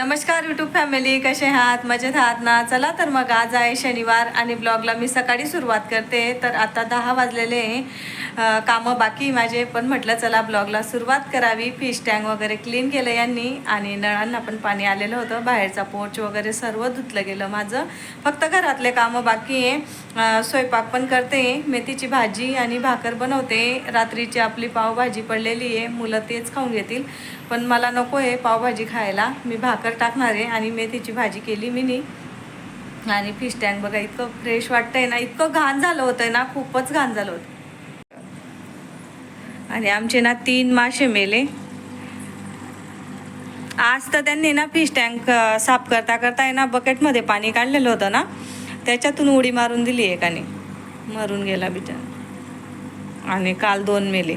नमस्कार YouTube family कसे आहात? मजेत आहात ना? चला तर मग आज आहे शनिवार आणि ब्लॉगला मी सकाळी सुरुवात करते. तर आता दहा वाजलेले आहे. कामं बाकी माझे पण म्हटलं चला ब्लॉगला सुरुवात करावी. फिश टँक वगैरे क्लीन केलं यांनी आणि नळांना पण पाणी आलेलं होतं. बाहेरचा पोच वगैरे सर्व धुतलं गेलं माझं. फक्त घरातले कामं बाकी आहे. स्वयंपाक पण करते. मेथीची भाजी आणि भाकर बनवते. रात्रीची आपली पावभाजी पडलेली आहे. मुलं तेच खाऊन घेतील. पण मला नको आहे पावभाजी खायला. मी भाकर टाकणार आहे आणि मेथीची भाजी केली मीनी. आणि फिश टँक बघा इतकं फ्रेश वाटतंय ना इतकं घाण झालं होतं ना खूपच घाण झालं होतं. आणि आमचे ना तीन मासे मेले. आज तर त्यांनी ना फिश टँक साफ करता करता आहे ना बकेटमध्ये पाणी काढलेलं होतं ना त्याच्यातून उडी मारून दिली एकाने. मरून गेला बिचारा. आणि काल दोन मेले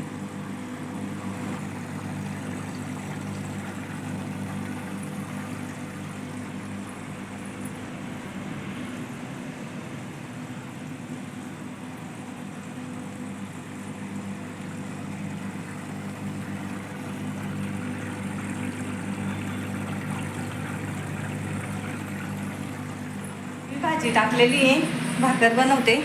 मी भाजी टाकलेली आहे. भाकर बनवते.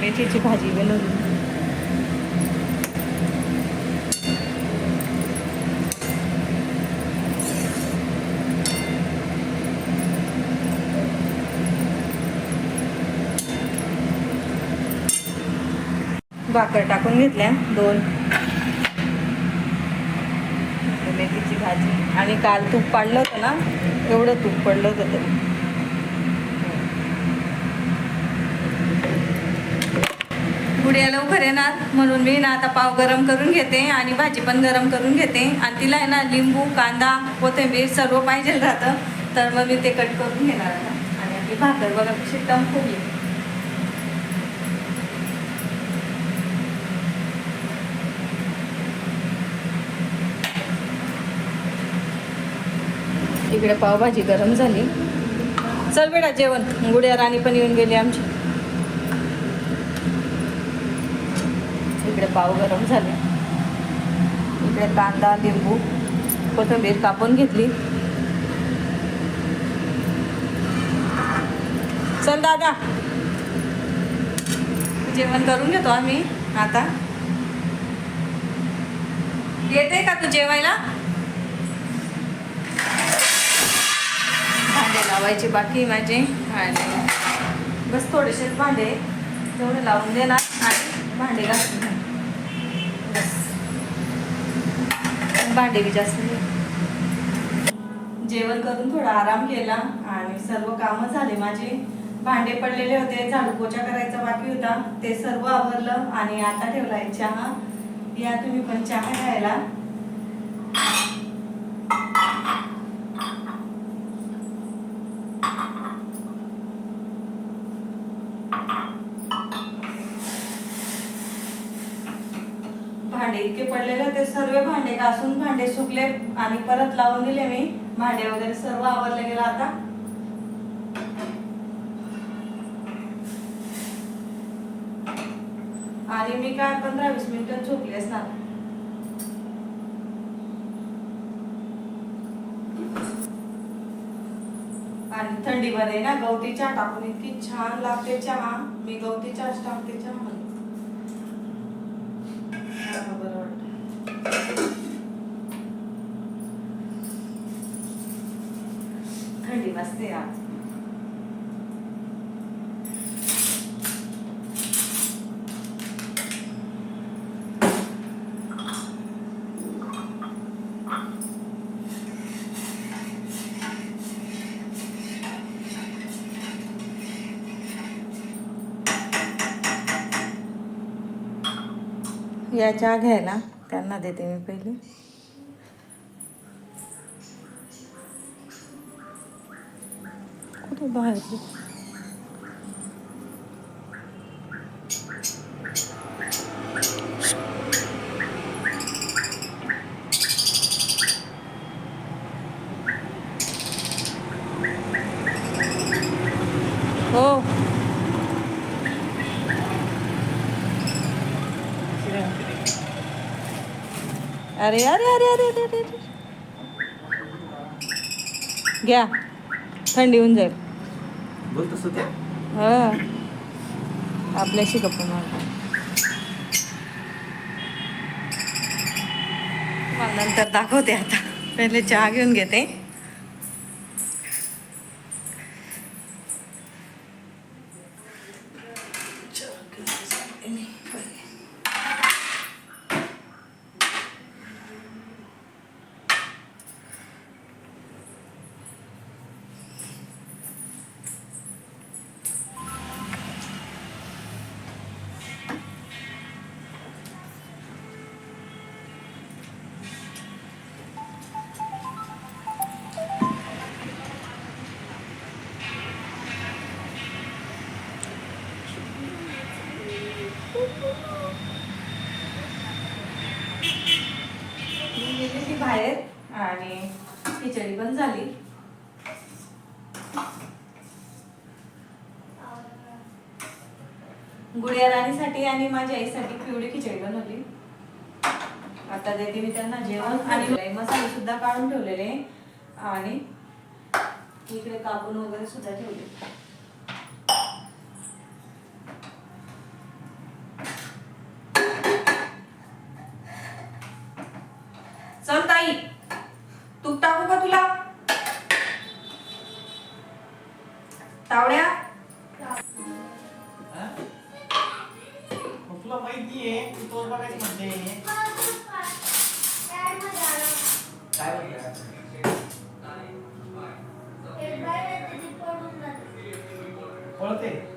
मेथीची भाजी बनवली. भाकर टाकून घेतल्या. दोन मेथीची मी आणि काल तूप पाडलं होतं ना एवढं तूप पडलं होतं तरी. गुडिया लवकर येणार म्हणून मी ना आता पाव गरम करून घेते आणि भाजी पण गरम करून घेते. आणि तिला आहे ना लिंबू कांदा कोथिंबीर सर्व पाहिजे राहतं. तर मग मी ते कट करून घेणार आता आणि आपली भाकर बघा कशी टम फुगली इकडे पावभाजी गरम झाली. चल बेटा जेवण. गुड्या राणी पण येऊन गेली आमची. इकडे पाव गरम झाले. इकडे कांदा लिंबू कोथिंबीर कापून घेतली. चल दादा. जेवण करून घेतो आम्ही आता. येते का तू जेवायला? भांडे लावायचे बाकी माझे. आणि बस थोडेसेच भांडे. तेवढे लावून देणार आणि भांडे घासून बस. भांडे बी जास्त जेवण करून थोडा आराम केला आणि सर्व कामं झाले माझे. भांडे पडलेले होते झाडू पोछा करायचा बाकी होता. ते सर्व आवरलं आणि आता ठेवला आहे चहा. या तुम्ही पण चहा घ्यायला. भांडे इतके पडलेले होते सर्व भांडे घासून भांडे सुकले आणि परत लावून दिले मी. भांडे वगैरे सर्व आवरले गेलं आता. आणि मी काय पंधरा वीस मिनिटं झोपले असणार. आणि थंडीमध्ये ना गवती चहा टाकून इतकी छान लागते चहा. मी गवती चहाच टाकते चहा वाजते आज या चहा घ्यायला त्यांना देते मी पहिले। बाहेर हो. अरे अरे अरे अरे अरे अरे अरे. घ्या. थंडी होऊन जाईल. बोल तसं हा. आपल्याशी गप्पा मारतो. नंतर दाखवते आता. पहिले चहा घेऊन घेते. मी गेली ती बाहेर आणि खिचडी पण झाली. गुडिया राणीसाठी आणि माझ्या आईसाठी पिवळी खिचडी बनवली. आता देते मी त्यांना जेवण आणि मसाले सुद्धा काढून ठेवलेले. आणि इकडे कापून वगैरे सुद्धा ठेवले. तुला माहितीये तू तो बघायची म्हणते काय म्हणते पळते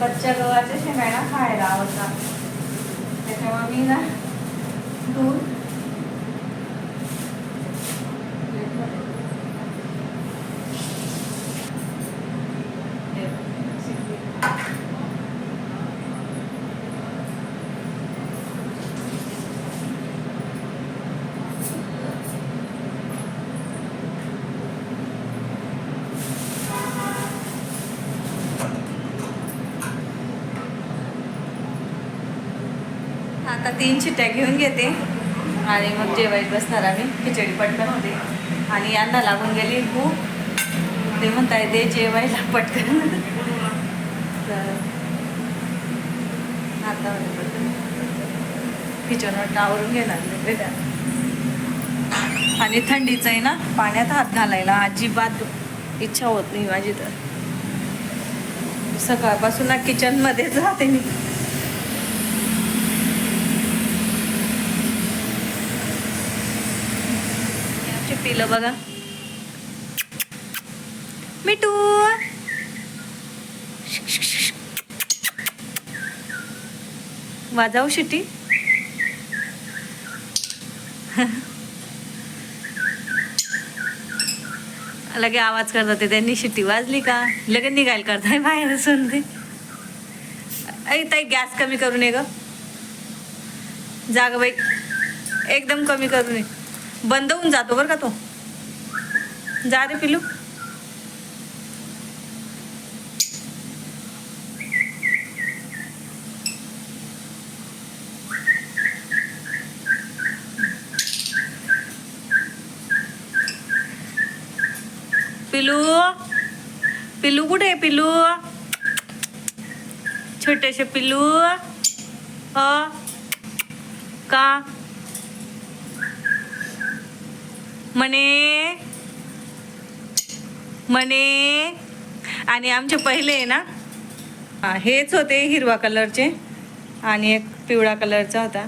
कच्च्या गव्हाच्या शेंगायला खायला आवडतात. त्याच्यामुळे मी ना दूध आता तीन शिट्ट्या घेऊन घेते. आणि मग जेवायला बसणार आम्ही. खिचडी पटकन होते. आणि यांना लागून गेली खूप ते म्हणताय ते जेवायला पटकन. तर आता किचनवर आवरून घेणार मी आणि थंडीचं आहे ना पाण्यात हात घालायला अजिबात इच्छा होत नाही माझी तर. सकाळपासून ना किचनमध्येच राहते मी. दिलं बघा. मिठू. वाजाऊ शिटी. लगे आवाज करतात ते त्यांनी शिट्टी वाजली का? लगे निघायला करताय बाहेर असून ते. ऐ ताई गॅस कमी करू नये ग. जाग बाई एकदम कमी करू नये. बंद होऊन जातो बरं का तो. जा रे पिलू पिलू पिलू कुठे आहे पिलू छोटेसे पिलू अ? का? म्हणे म्हणे आणि आमचे पहिले आहे ना हेच होते हिरवा कलरचे आणि एक पिवळा कलरचा होता.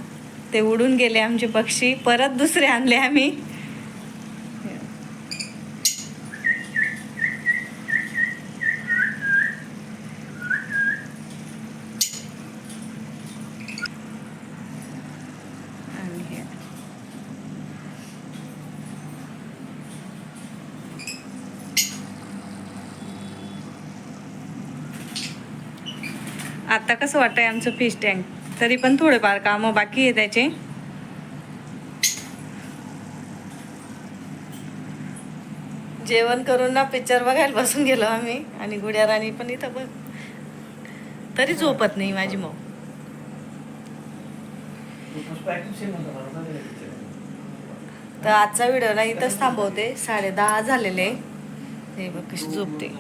ते उडून गेले आमचे पक्षी परत दुसरे आणले आम्ही आणि हे आता कसं वाटतंय आमचं फिश टँक तरी पण थोडेफार कामं बाकी आहे त्याचे. जेवण करून ना पिक्चर बघायला बसून गेलो आम्ही. आणि गुड्या राणी पण इथं बघ. तरी झोपत नाही माझी मग तर आजचा व्हिडिओ ना इथंच थांबवते. साडे दहा झालेले. हे बघ कशी झोपते.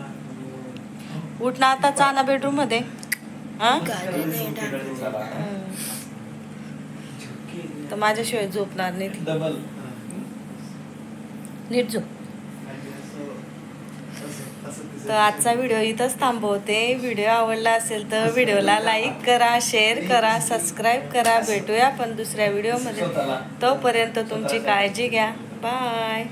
उठ ना आता चाना बेडरूममध्ये. तर माझ्याशिवाय झोपणार नाही नीट झोप. तर आजचा व्हिडिओ इथंच थांबवते. व्हिडिओ आवडला असेल तर व्हिडिओला लाईक करा शेअर करा सबस्क्राईब करा. भेटूया आपण दुसऱ्या व्हिडिओमध्ये तोपर्यंत तुमची काळजी घ्या. बाय